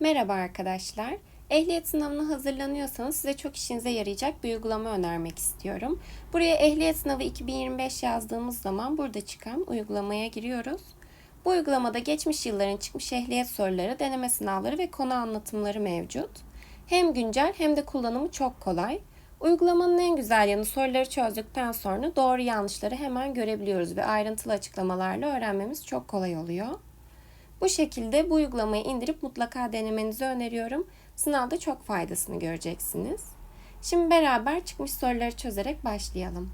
Merhaba arkadaşlar. Ehliyet sınavına hazırlanıyorsanız size çok işinize yarayacak bir uygulama önermek istiyorum. Buraya ehliyet sınavı 2025 yazdığımız zaman burada çıkan uygulamaya giriyoruz. Bu uygulamada geçmiş yılların çıkmış ehliyet soruları, deneme sınavları ve konu anlatımları mevcut. Hem güncel hem de kullanımı çok kolay. Uygulamanın en güzel yanı soruları çözdükten sonra doğru yanlışları hemen görebiliyoruz ve ayrıntılı açıklamalarla öğrenmemiz çok kolay oluyor. Bu şekilde bu uygulamayı indirip mutlaka denemenizi öneriyorum. Sınavda çok faydasını göreceksiniz. Şimdi beraber çıkmış soruları çözerek başlayalım.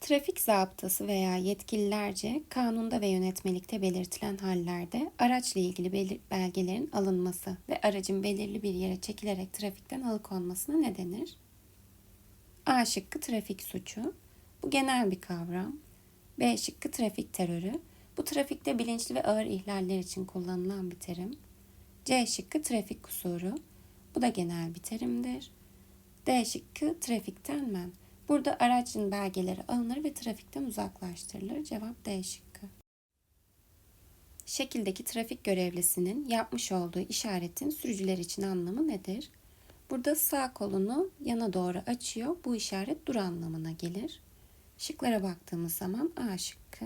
Trafik zabıtası veya yetkililerce kanunda ve yönetmelikte belirtilen hallerde araçla ilgili belgelerin alınması ve aracın belirli bir yere çekilerek trafikten alıkonmasına ne denir? A şıkkı trafik suçu. Bu genel bir kavram. B şıkkı trafik terörü. Bu trafikte bilinçli ve ağır ihlaller için kullanılan bir terim. C şıkkı trafik kusuru. Bu da genel bir terimdir. D şıkkı trafikten men. Burada aracın belgeleri alınır ve trafikten uzaklaştırılır. Cevap D şıkkı. Şekildeki trafik görevlisinin yapmış olduğu işaretin sürücüler için anlamı nedir? Burada sağ kolunu yana doğru açıyor. Bu işaret dur anlamına gelir. Şıklara baktığımız zaman A şıkkı.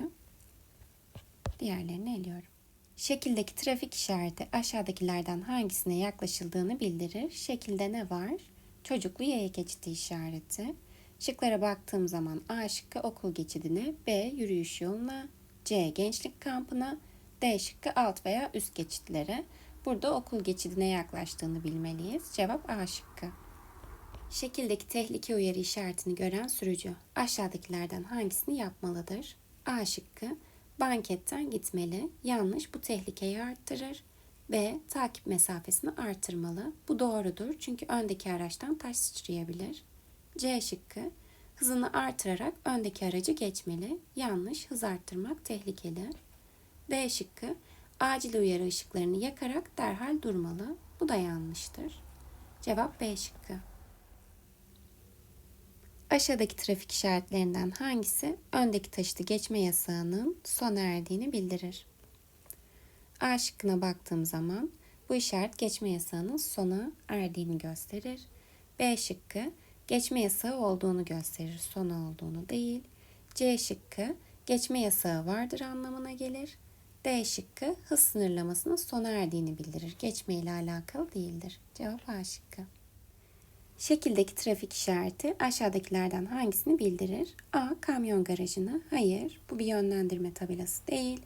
Diğerlerini eliyorum. Şekildeki trafik işareti aşağıdakilerden hangisine yaklaşıldığını bildirir. Şekilde ne var? Çocuklu yaya geçidi işareti. Şıklara baktığım zaman A şıkkı okul geçidine, B yürüyüş yoluna, C gençlik kampına, D şıkkı alt veya üst geçitlere. Burada okul geçidine yaklaştığını bilmeliyiz. Cevap A şıkkı. Şekildeki tehlike uyarı işaretini gören sürücü aşağıdakilerden hangisini yapmalıdır? A şıkkı banketten gitmeli. Yanlış bu tehlikeyi arttırır. B takip mesafesini artırmalı. Bu doğrudur çünkü öndeki araçtan taş sıçrayabilir. C şıkkı hızını artırarak öndeki aracı geçmeli. Yanlış hız arttırmak tehlikeli. D şıkkı acil uyarı ışıklarını yakarak derhal durmalı. Bu da yanlıştır. Cevap B şıkkı. Aşağıdaki trafik işaretlerinden hangisi öndeki taşıtı geçme yasağının sona erdiğini bildirir? A şıkkına baktığım zaman bu işaret geçme yasağının sona erdiğini gösterir. B şıkkı geçme yasağı olduğunu gösterir, sona olduğunu değil. C şıkkı geçme yasağı vardır anlamına gelir. D şıkkı hız sınırlamasının sona erdiğini bildirir. Geçme ile alakalı değildir. Cevap A şıkkı. Şekildeki trafik işareti aşağıdakilerden hangisini bildirir? A. Kamyon garajını. Hayır, bu bir yönlendirme tabelası değil.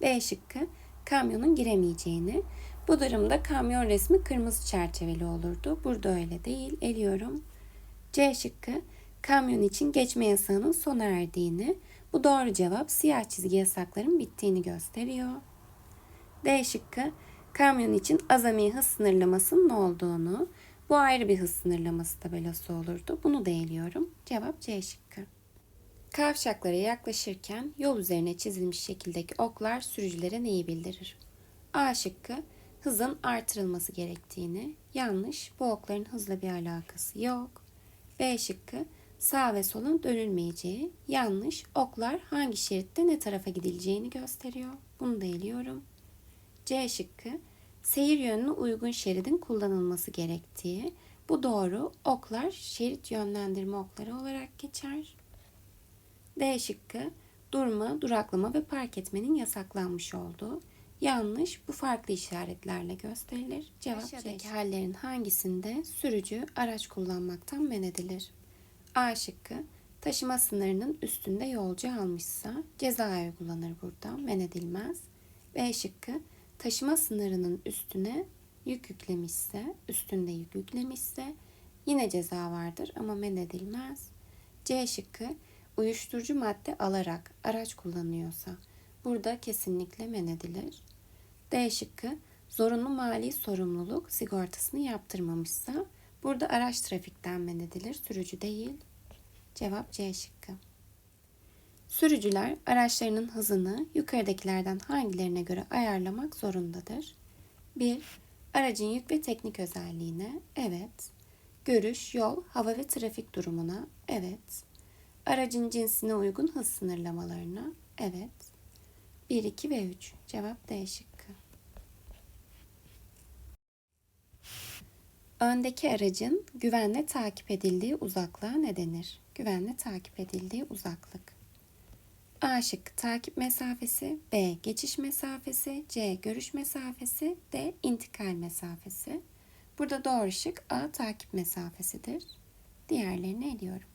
B şıkkı kamyonun giremeyeceğini. Bu durumda kamyon resmi kırmızı çerçeveli olurdu. Burada öyle değil. Eliyorum. C şıkkı kamyon için geçme yasağının sona erdiğini. Bu doğru cevap siyah çizgi yasakların bittiğini gösteriyor. D şıkkı kamyon için azami hız sınırlamasının olduğunu. Bu ayrı bir hız sınırlaması tabelası olurdu. Bunu da eliyorum. Cevap C şıkkı. Kavşaklara yaklaşırken yol üzerine çizilmiş şekildeki oklar sürücülere neyi bildirir? A şıkkı hızın artırılması gerektiğini. Yanlış. Bu okların hızla bir alakası yok. B şıkkı sağ ve solun dönülmeyeceği. Yanlış. Oklar hangi şeritte ne tarafa gidileceğini gösteriyor. Bunu da eliyorum. C şıkkı seyir yönüne uygun şeridin kullanılması gerektiği. Bu doğru. Oklar şerit yönlendirme okları olarak geçer. D şıkkı durma, duraklama ve park etmenin yasaklanmış olduğu. Yanlış. Bu farklı işaretlerle gösterilir. Cevap Aşağıdaki hallerin hangisinde sürücü araç kullanmaktan men edilir? A şıkkı taşıma sınırının üstünde yolcu almışsa ceza uygulanır burada. Men edilmez. B şıkkı taşıma sınırının üstüne yük yüklemişse, üstünde yük yüklemişse yine ceza vardır ama men edilmez. C şıkkı uyuşturucu madde alarak araç kullanıyorsa burada kesinlikle men edilir. D şıkkı zorunlu mali sorumluluk sigortasını yaptırmamışsa burada araç trafikten men edilir, sürücü değil. Cevap C şıkkı. Sürücüler araçlarının hızını yukarıdakilerden hangilerine göre ayarlamak zorundadır? 1. Aracın yük ve teknik özelliğine evet. Görüş, yol, hava ve trafik durumuna evet. Aracın cinsine uygun hız sınırlamalarına evet. 1, 2 ve 3. Cevap D şıkkı. Öndeki aracın güvenle takip edildiği uzaklığa ne denir? Güvenle takip edildiği uzaklık. A şıkkı takip mesafesi, B geçiş mesafesi, C görüş mesafesi, D intikal mesafesi. Burada doğru şık A takip mesafesidir. Diğerlerini eliyorum.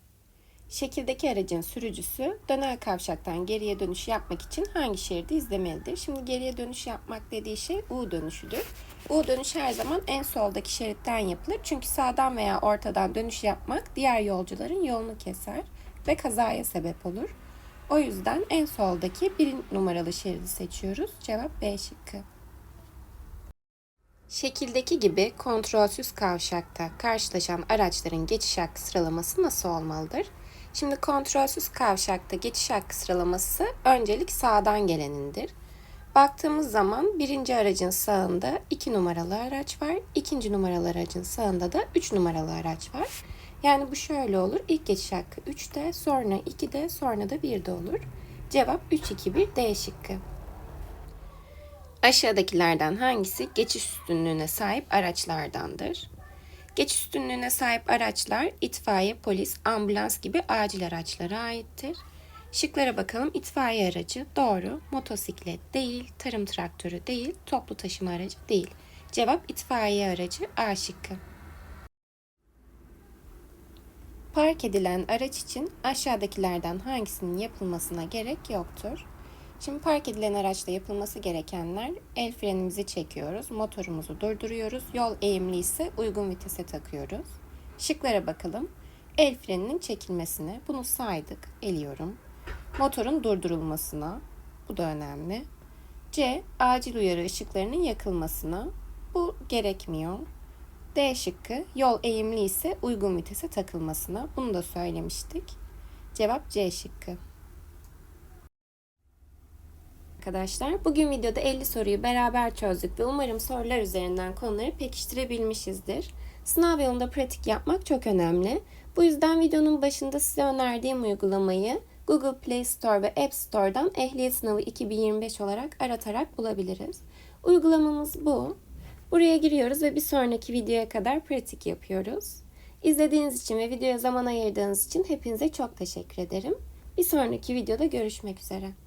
Şekildeki aracın sürücüsü döner kavşaktan geriye dönüş yapmak için hangi şeridi izlemelidir? Şimdi geriye dönüş yapmak dediği şey U dönüşüdür. U dönüş her zaman en soldaki şeritten yapılır. Çünkü sağdan veya ortadan dönüş yapmak diğer yolcuların yolunu keser ve kazaya sebep olur. O yüzden en soldaki bir numaralı şeridi seçiyoruz. Cevap B şıkkı. Şekildeki gibi kontrolsüz kavşakta karşılaşan araçların geçiş hakkı sıralaması nasıl olmalıdır? Şimdi kontrolsüz kavşakta geçiş hakkı sıralaması öncelik sağdan gelenindir. Baktığımız zaman birinci aracın sağında 2 numaralı araç var. ikinci numaralı aracın sağında da 3 numaralı araç var. Yani bu şöyle olur. İlk geçiş hakkı 3'te, sonra 2'de, sonra da 1'de olur. Cevap 3, 2, 1 D şıkkı. Aşağıdakilerden hangisi geçiş üstünlüğüne sahip araçlardandır? Geçiş üstünlüğüne sahip araçlar itfaiye, polis, ambulans gibi acil araçlara aittir. Şıklara bakalım. İtfaiye aracı doğru, motosiklet değil, tarım traktörü değil, toplu taşıma aracı değil. Cevap itfaiye aracı A şıkkı. Park edilen araç için aşağıdakilerden hangisinin yapılmasına gerek yoktur? Şimdi park edilen araçta yapılması gerekenler el frenimizi çekiyoruz, motorumuzu durduruyoruz, yol eğimli ise uygun vitese takıyoruz. Şıklara bakalım. El freninin çekilmesine bunu saydık, eliyorum. Motorun durdurulmasına, bu da önemli. C. Acil uyarı ışıklarının yakılmasına, bu gerekmiyor. D şıkkı yol eğimli ise uygun vitese takılmasına, bunu da söylemiştik. Cevap C şıkkı arkadaşlar. Bugün videoda 50 soruyu beraber çözdük ve umarım sorular üzerinden konuları pekiştirebilmişizdir. Sınav yolunda pratik yapmak çok önemli. Bu yüzden videonun başında size önerdiğim uygulamayı Google Play Store ve App Store'dan Ehliyet Sınavı 2025 olarak aratarak bulabiliriz. Uygulamamız bu. Buraya giriyoruz ve bir sonraki videoya kadar pratik yapıyoruz. İzlediğiniz için ve videoya zaman ayırdığınız için hepinize çok teşekkür ederim. Bir sonraki videoda görüşmek üzere.